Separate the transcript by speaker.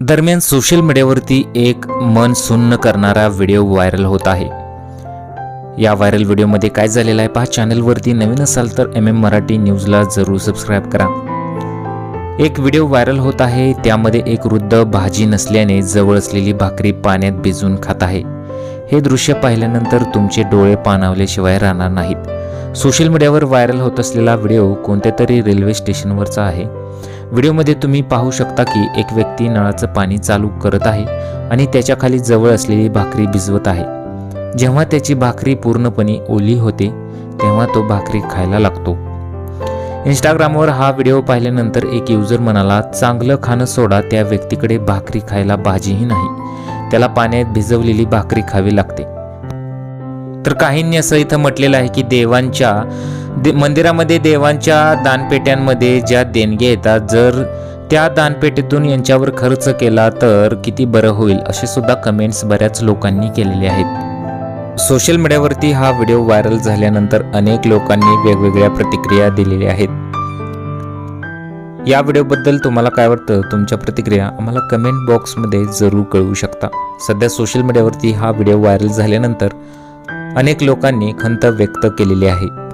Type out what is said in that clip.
Speaker 1: दरम्यान सोशल मीडियावरती एक मन सुन्न करणारा व्हिडिओ व्हायरल होत आहे. या व्हायरल व्हिडिओमध्ये काय झालेलं आहे पहा चॅनलवरती नवीन असाल तर एम एम मराठी न्यूजला जरूर सबस्क्राईब करा. एक व्हिडिओ व्हायरल होत आहे त्यामध्ये एक वृद्ध भाजी नसल्याने जवळ असलेली भाकरी पाण्यात भिजून खात आहे. हे दृश्य पाहिल्यानंतर तुमचे डोळे पाणावल्याशिवाय राहणार नाहीत. सोशल मीडियावर व्हायरल होत असलेला व्हिडिओ कोणत्या तरी रेल्वे स्टेशनवरचा आहे. व्हिडिओमध्ये तुम्ही पाहू शकता की एक व्यक्ती नळाचं पाणी चालू करत आहे आणि त्याच्याखाली जवळ असलेली भाकरी भिजवत आहे. जेव्हा त्याची भाकरी पूर्णपणे ओली होते तेव्हा तो भाकरी खायला लागतो. इंस्टाग्रामवर हा व्हिडिओ पाहिल्यानंतर एक युजर म्हणाला चांगलं खाणं सोडा त्या व्यक्तीकडे भाकरी खायला भाजीही नाही. त्याला पाण्यात भिजवलेली भाकरी खावी लागते. तर काहींनी असं इथं म्हटलेलं आहे की देवांच्या दे मंदिरामध्ये देवांच्या दानपेट्यांमध्ये ज्या देणग्या येतात जर त्या दानपेटीतून यांच्यावर खर्च केला तर किती बरं होईल असे सुद्धा कमेंट्स बऱ्याच लोकांनी केलेले आहेत. सोशल मीडियावरती हा व्हिडिओ व्हायरल झाल्यानंतर अनेक लोकांनी वेगवेगळ्या प्रतिक्रिया दिलेल्या आहेत. या व्हिडिओबद्दल तुम्हाला काय वाटतं? तुमच्या प्रतिक्रिया आम्हाला कमेंट बॉक्समध्ये जरूर कळवू शकता. सध्या सोशल मीडियावरती हा व्हिडिओ व्हायरल झाल्यानंतर अनेक लोकांनी खंत व्यक्त केलेली आहे.